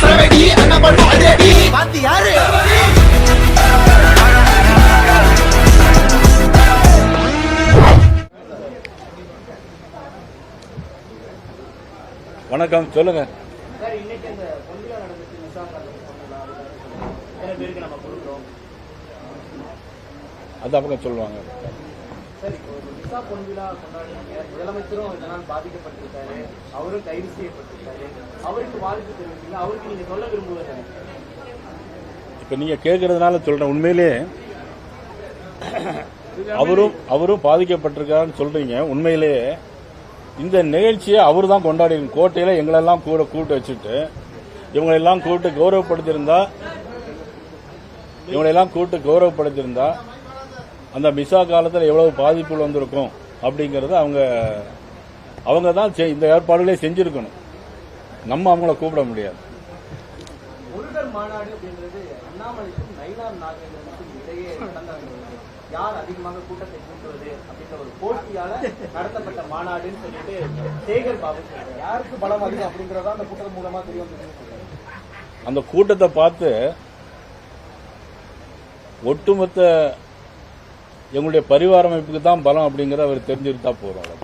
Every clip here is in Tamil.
சரவெடி பாத்தி யாரு வணக்கம் சொல்லுங்க சார் இன்னைக்கு அந்த பொங்கலா நடந்துச்சு விசாரணை பொங்கலா எத்தனை பேருக்கு நம்ம கொடுக்குறோம். அது அவங்க சொல்லுவாங்க. சார் இப்போ ஒரு விசா பொன்விழா கொண்டாடுறீங்க முதலமைச்சரும் இதனால் பாதிக்கப்பட்டிருக்காரு. அவரும் கைது செய்யப்பட்டிருக்காரு. அவருக்கு வாழ்த்து தெரிவித்தீங்க அவருக்கு நீங்க சொல்ல விரும்புவது நீங்க கேட்கறதுனால சொல்றேன். உண்மையிலே அவரும் அவரும் பாதிக்கப்பட்டிருக்காருன்னு சொல்றீங்க. உண்மையிலேயே இந்த நிகழ்ச்சியை அவர் தான் கொண்டாடி கோட்டையில எங்களெல்லாம் கூட கூட்டு வச்சுட்டு இவங்களெல்லாம் கூட்டு கௌரவப்படுத்தியிருந்தா இவங்களெல்லாம் கூட்டு கௌரவப்படுத்தியிருந்தா அந்த மிசா காலத்தில் எவ்வளவு பாதிப்புகள் வந்திருக்கும் அப்படிங்கறது அவங்க அவங்க தான் இந்த ஏற்பாடுகளே செஞ்சிருக்கணும். நம்ம அவங்கள கூப்பிட முடியாது. முருகர் மாநாடு அப்படின்றது அண்ணாமலைக்கும் நயினார் நாகேந்திரனுக்கும் இடையே நடந்த ஒரு யார் அதிகமாக கூட்டத்தை கூட்டுவது அப்படின்ற ஒரு போட்டியால நடத்தப்பட்ட மாநாடுன்னு சொல்லிட்டு சேகர் பாபு சொல்றாரு. யாருக்கு பலம் அதிகம் அப்படிங்கறதா அந்த கூட்டம் மூலமா தெரிய வந்தது அந்த கூட்டத்தை பார்த்து ஒட்டுமொத்த எங்களுடைய பரிவார அமைப்புக்கு தான் பலம் அப்படிங்கறத அவர் தெரிஞ்சுக்கிட்டா போறோம்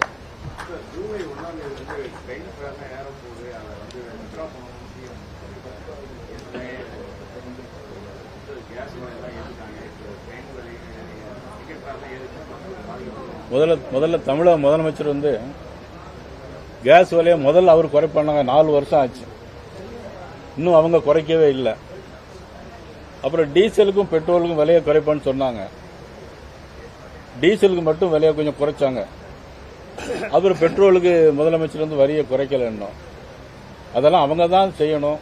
முதல்ல முதல்ல தமிழக முதலமைச்சர் வந்து கேஸ் விலையை முதல்ல அவர் குறைப்பாங்க நாலு வருஷம் ஆச்சு. இன்னும் அவங்க குறைக்கவே இல்லை. அப்புறம் டீசலுக்கும் பெட்ரோலுக்கும் விலையை குறைப்பான்னு சொன்னாங்க. டீசலுக்கு மட்டும் விலையை கொஞ்சம் குறைச்சாங்க. அப்புறம் பெட்ரோலுக்கு முதலமைச்சர் வந்து வரியை குறைக்கல இன்னும் அதெல்லாம் அவங்க தான் செய்யணும்.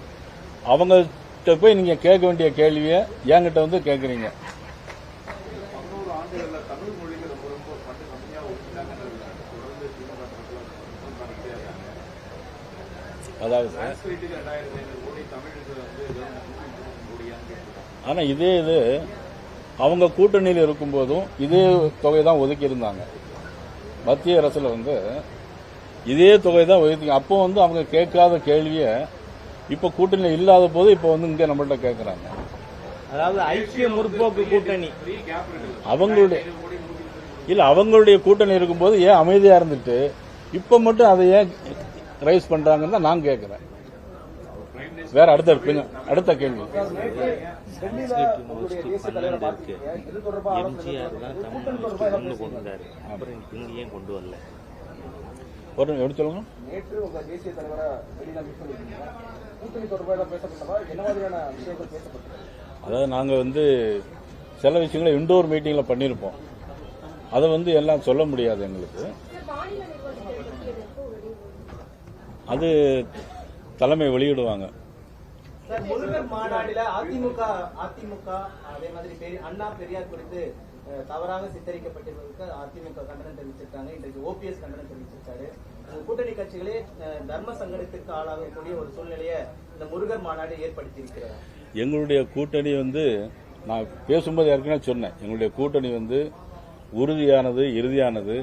அவங்ககிட்ட போய் நீங்க கேட்க வேண்டிய கேள்வியை என்கிட்ட வந்து கேட்குறீங்க. அதாவது ஆனா இதே இது அவங்க கூட்டணியில் இருக்கும்போதும் இதே தொகை தான் ஒதுக்கி இருந்தாங்க மத்திய அரசுல வந்து இதே தொகை தான் ஒதுக்கி அப்போ வந்து அவங்க கேட்காத கேள்வியை இப்ப கூட்டணியில் இல்லாத போது இப்ப வந்து இங்க நம்மள்ட்ட கேட்கறாங்க அதாவது ஐக்கிய முற்போக்கு கூட்டணி. அவங்களுடைய இல்ல அவங்களுடைய கூட்டணி இருக்கும்போது ஏன் அமைதியா இருந்துட்டு இப்ப மட்டும் அதை ஏன் ரைஸ் பண்றாங்கன்னு தான் நான் கேட்கிறேன் வேற அடுத்த பின்ன- அடுத்த கேள்வி. ஒரு எப்படி சொல்லுங்க அதாவது நாங்க வந்து சில விஷயங்களை இண்டோர் மீட்டிங்ல பண்ணியிருப்போம் அதை வந்து எல்லாம் சொல்ல முடியாது எங்களுக்கு. அது தலைமை வெளியிடுவாங்க. சார் முருகர் மாநாடுல அதிமுக அதிமுக அதே மாதிரி பெரிய- அண்ணா பெரியார் குறித்து தவறாக சித்தரிக்கப்பட்டிருப்பதற்கு அதிமுக கண்டனம் தெரிவிச்சிருக்காங்க. இன்றைக்கு ஓபிஎஸ் கண்டனம் தெரிவிச்சிருக்காரு. கூட்டணி கட்சிகளே தர்ம சங்கடத்திற்கு ஆளாகக்கூடிய ஒரு சூழ்நிலையை இந்த முருகர் மாநாடு ஏற்படுத்தி இருக்கிறார் எங்களுடைய கூட்டணி வந்து நான் பேசும்போது ஏற்கனவே சொன்னேன். எங்களுடைய கூட்டணி வந்து உறுதியானது இறுதியானது.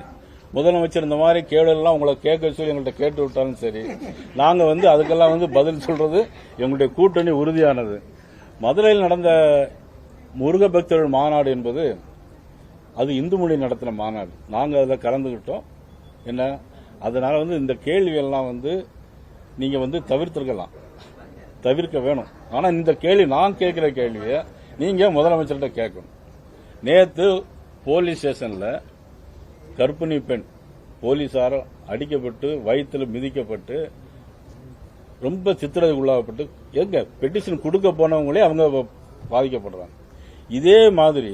முதலமைச்சர் இந்த மாதிரி கேள்வியெல்லாம் உங்களை கேட்க சொல்லி எங்கள்கிட்ட கேட்டு விட்டாலும் சரி நாங்கள் வந்து அதுக்கெல்லாம் வந்து பதில் சொல்றது எங்களுடைய கூட்டணி உறுதியானது. மதுரையில் நடந்த முருக பக்தர்கள் மாநாடு என்பது அது இந்து மொழி நடத்தின மாநாடு. நாங்கள் அதில் கலந்துகிட்டோம். என்ன? அதனால வந்து இந்த கேள்வியெல்லாம் வந்து நீங்கள் வந்து தவிர்த்திருக்கலாம். தவிர்க்க வேணும். ஆனால் இந்த கேள்வி நான் கேட்குற கேள்வியை நீங்கள் முதலமைச்சர்கிட்ட கேட்கணும். நேற்று போலீஸ் ஸ்டேஷனில் கர்ப்பிணி பெண் போலீசார அடிக்கப்பட்டு வயிற்றில் மிதிக்கப்பட்டு ரொம்ப சித்திரதைக்கு உள்ளாகப்பட்டு எங்க பெட்டிஷன் கொடுக்க போனவங்களே அவங்க பாதிக்கப்படுறாங்க. இதே மாதிரி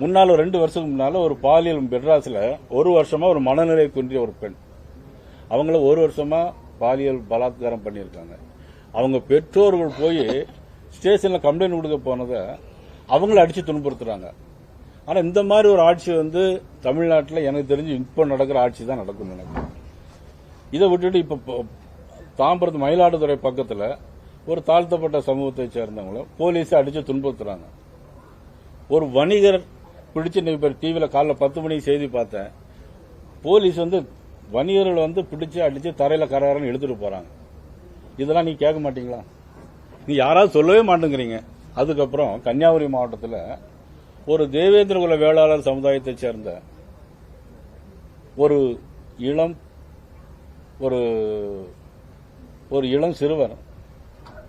முன்னால ரெண்டு வருஷத்துக்கு முன்னால ஒரு பாலியல் மெட்ராஸில் ஒரு வருஷமா ஒரு மனநிலை குன்றிய ஒரு பெண். அவங்கள ஒரு வருஷமா பாலியல் பலாத்காரம் பண்ணியிருக்காங்க. அவங்க பெற்றோர்கள் போய் ஸ்டேஷன்ல கம்ப்ளைண்ட் கொடுக்க போனதை அவங்கள அடிச்சு துன்புறுத்துறாங்க. ஆனா இந்த மாதிரி ஒரு ஆட்சி வந்து தமிழ்நாட்டில் எனக்கு தெரிஞ்சு இப்போ நடக்கிற ஆட்சி தான் நடக்கும் எனக்கு. இதை விட்டுட்டு இப்போ தாம்பரத்து மயிலாடுதுறை பக்கத்தில் ஒரு தாழ்த்தப்பட்ட சமூகத்தை சேர்ந்தவங்கள போலீஸை அடித்து துன்புறுத்துறாங்க. ஒரு வணிகர் பிடிச்சு நீ டிவியில் காலைல பத்து மணிக்கு செய்தி பார்த்தேன். போலீஸ் வந்து வணிகர்கள் வந்து பிடிச்சு அடித்து தரையில் கரகரன்னு எடுத்துகிட்டு போகிறாங்க இதெல்லாம் நீ கேட்க மாட்டீங்களா? நீ யாராவது சொல்லவே மாட்டேங்கிறீங்க. அதுக்கப்புறம் கன்னியாகுமரி மாவட்டத்தில் ஒரு தேவேந்திர குல வேளாளர் சமுதாயத்தைச் சேர்ந்த ஒரு இளம் ஒரு ஒரு இளம் சிறுவர்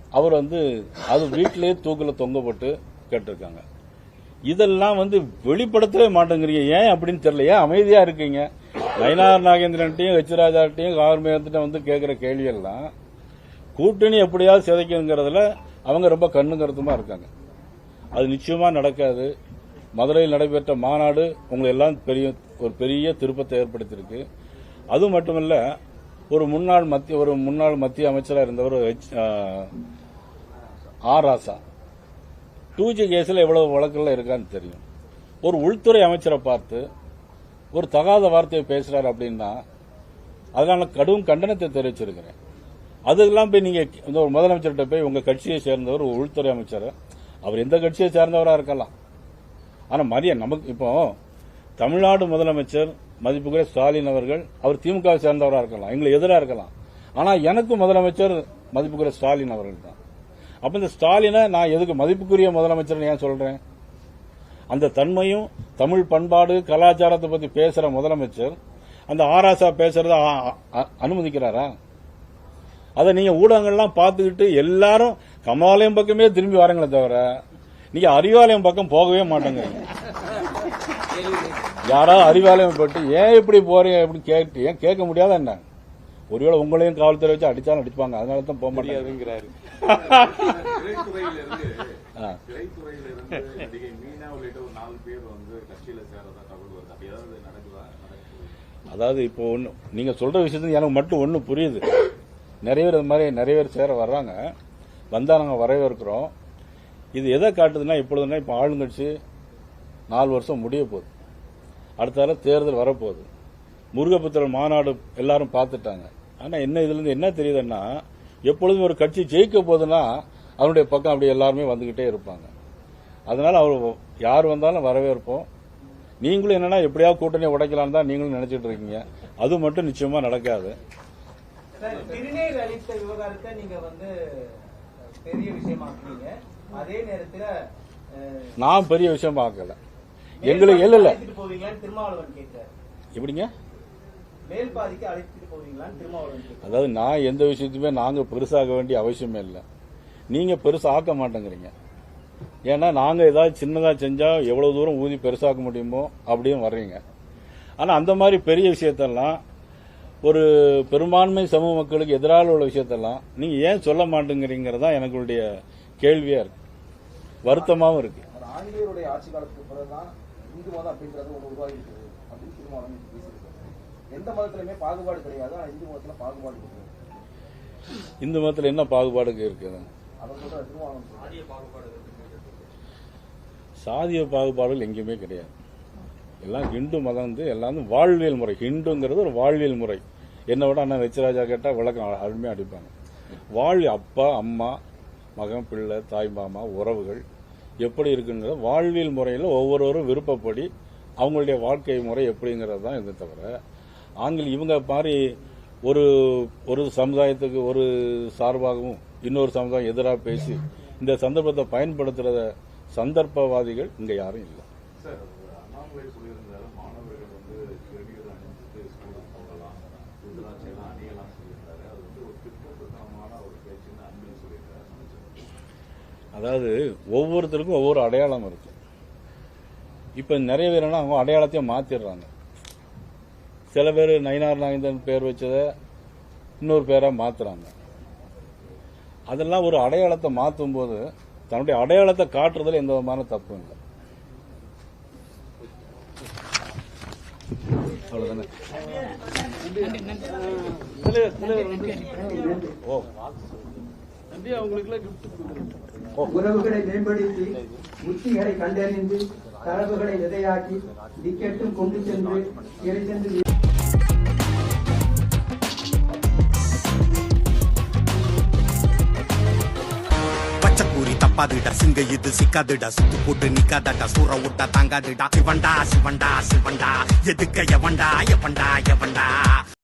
அவர் வந்து அது வீட்டிலேயே தூக்கில் தொங்கப்பட்டு கேட்டிருக்காங்க. இதெல்லாம் வந்து வெளிப்படுத்தவே மாட்டேங்கிறீங்க. ஏன் அப்படின்னு தெரியல. ஏன் அமைதியாக இருக்கீங்க? நயினார் நாகேந்திரன்ட்டையும் ஹெச்ராஜாட்டையும் கார்மேகத்திட்ட வந்து கேட்குற கேள்வியெல்லாம் கூட்டணி எப்படியாவது சிதைக்குங்கிறதுல அவங்க ரொம்ப கண்ணு கருத்துமாக இருக்காங்க. அது நிச்சயமாக நடக்காது. மதுரையில் நடைபெற்ற மாநாடு உங்களை எல்லாம் பெரிய ஒரு பெரிய திருப்பத்தை ஏற்படுத்தியிருக்கு. அது மட்டுமல்ல ஒரு முன்னாள் மத்திய ஒரு முன்னாள் மத்திய அமைச்சராக இருந்தவர் H- R Raja. Two G கேஸில் எவ்வளவு வழக்குகள் இருக்கான்னு தெரியும். ஒரு உள்துறை அமைச்சரை பார்த்து ஒரு தகாத வார்த்தையை பேசுகிறார் அப்படின்னா அதனால கடும் கண்டனத்தை தெரிவிச்சிருக்கிறேன். அதெல்லாம் போய் நீங்கள் இந்த ஒரு முதலமைச்சர்கிட்ட போய் உங்கள் கட்சியை சேர்ந்தவர் உள்துறை அமைச்சர். அவர் எந்த கட்சியை சேர்ந்தவராக இருக்கலாம். ஆனா மரியா நமக்கு இப்போ தமிழ்நாடு முதலமைச்சர் மதிப்புக்குரிய ஸ்டாலின் அவர்கள் அவர் திமுக சேர்ந்தவராக இருக்கலாம் எங்களுக்கு எதிராக இருக்கலாம். ஆனால் எனக்கு முதலமைச்சர் மதிப்புக்குரிய ஸ்டாலின் அவர்கள் தான் அப்போ இந்த ஸ்டாலினை நான் எதுக்கு மதிப்புக்குரிய முதலமைச்சர் ஏன் சொல்கிறேன் அந்த தன்மையும் தமிழ் பண்பாடு கலாச்சாரத்தை பற்றி பேசுகிற முதலமைச்சர் அந்த ஆராசா பேசுறத அ- அனுமதிக்கிறாரா? அதை நீங்கள் ஊடகங்கள்லாம் பார்த்துக்கிட்டு எல்லாரும் கமலாலயம் பக்கமே திரும்பி வரங்களே தவிர நீங்க அறிவாலயம் பக்கம் போகவே மாட்டேங்கிறீங்க யாராவது அறிவாலயம் பட்டு ஏன் இப்படி போறீங்க? அப்படின்னு கேட்டு ஏன் கேட்க முடியாதா என்ன? ஒருவேளை உங்களையும் காவல்துறை வச்சு அடிச்சாலும் அடிப்பாங்க அதனால தான் போக முடியாதுங்கிறாரு அதாவது இப்போ ஒன்று நீங்கள் சொல்கிற விஷயத்துல எனக்கு மட்டும் ஒன்று புரியுது. நிறைய பேர் இது மாதிரி நிறைய பேர் சேர வர்றாங்க. வந்தால் நாங்கள் வரவேற்கிறோம். இது எதை காட்டுதுன்னா இப்பொழுதுனா இப்போ ஆளுங்கட்சி நாலு வருஷம் முடிய போகுது. அடுத்தால தேர்தல் வரப்போகுது. முருகபுத்திரன் மாநாடு எல்லாரும் பார்த்துட்டாங்க. ஆனால் என்ன இதுலேருந்து என்ன தெரியுதுன்னா எப்பொழுதும் ஒரு கட்சி ஜெயிக்க போகுதுன்னா அவருடைய பக்கம் அப்படி எல்லாருமே வந்துக்கிட்டே இருப்பாங்க. அதனால அவர் யார் வந்தாலும் வரவேற்போம். நீங்களும் என்னன்னா எப்படியாவது கூட்டணி உடைக்கலாம்னு தான் நீங்களும் நினைச்சிட்டு இருக்கீங்க. அது மட்டும் நிச்சயமா நடக்காது. திருநீர் அளித்த விவகாரத்தை நீங்க வந்து பெரிய விஷயமாக்குறீங்க அதே நேரத்துல நான் பெரிய விஷயம் பார்க்கல. எங்களுக்கு இல்ல இல்ல எப்படிங்க? அதாவது நான் எந்த விஷயத்தையுமே நாங்க பெருசாக வேண்டிய அவசியமே இல்லை. நீங்க பெருசா ஆக்க மாட்டேங்கிறீங்க. ஏன்னா நாங்க ஏதாவது சின்னதா செஞ்சா எவ்வளவு தூரம் ஊதி பெருசாக்க முடியுமோ அப்படியும் வர்றீங்க. ஆனா அந்த மாதிரி பெரிய விஷயத்தெல்லாம் ஒரு பெரும்பான்மை சமூக மக்களுக்கு எதிராக உள்ள விஷயத்தெல்லாம் நீங்க ஏன் சொல்ல மாட்டேங்கிறீங்கிறதா எனக்குடைய கேள்வியா இருக்கு. வருத்தமாவும் இருக்கு. ஒரு ஆங்கிலேயருடைய ஆட்சி காலத்துக்கு பிறகுதான் இந்து மதம் அப்படின்றது ஒன்று உருவாகி இருக்குது அப்படின்னு திருமாவளவன் பேசியிருக்காரு. எந்த மதத்திலுமே பாகுபாடு கிடையாது ஆனா இந்து மதத்துல பாகுபாடு இருக்குது இந்து மதத்தில் என்ன பாகுபாடு இருக்குது. சாதிய பாகுபாடுகள் எங்கேயுமே கிடையாது. எல்லாம் ஹிந்து மதம் வந்து எல்லாம் வாழ்வியல் முறை. ஹிந்துங்கிறது ஒரு வாழ்வியல் முறை. என்னை விட அண்ணன் வெச்சராஜா கேட்டால் விளக்கம் அருமையாக அடிப்பாங்க. வாழ் அப்பா அம்மா மகன் பிள்ளை தாய் மாமா உறவுகள் எப்படி இருக்குங்கிறத வாழ்வியல் முறையில் ஒவ்வொருவரும் விருப்பப்படி அவங்களுடைய வாழ்க்கை முறை எப்படிங்கிறது தான் இது தவிர ஆங்கில இவங்க மாதிரி ஒரு ஒரு சமுதாயத்துக்கு ஒரு சார்பாகவும் இன்னொரு சமுதாயம் எதிராக பேசி இந்த சந்தர்ப்பத்தை பயன்படுத்துகிற சந்தர்ப்பவாதிகள் இங்கே யாரும் இல்லை. அதாவது ஒவ்வொருத்தருக்கும் ஒவ்வொரு அடையாளம் இருக்கு. இப்ப நிறைய பேர் என்ன அவங்க அடையாளத்தையும் மாத்திடுறாங்க. சில பேர் நயினார் நாகேந்திரன் பேர் வச்சத இன்னொரு பேரா மாத்துறாங்க. அதெல்லாம் ஒரு அடையாளத்தை மாற்றும் போது தன்னுடைய அடையாளத்தை காட்டுறதுல எந்த விதமான தப்பும் இல்லை. அவ்வளவுதானே? ஓ. உறவுகளை மேம்படுத்தி உத்திகளை கண்டறிந்து தரவுகளை விதையாக்கி டிக்கெட்டும் கொண்டு சென்று எரிசென்று தப்பாதுடா சிங்க இது சிக்காதுடா சுத்து போட்டு நிக்காதடா சூற விட்டா தாங்காதுடா. சிவண்டா சிவண்டா சிவண்டா எதுக்க எவண்டா எவண்டா எவண்டா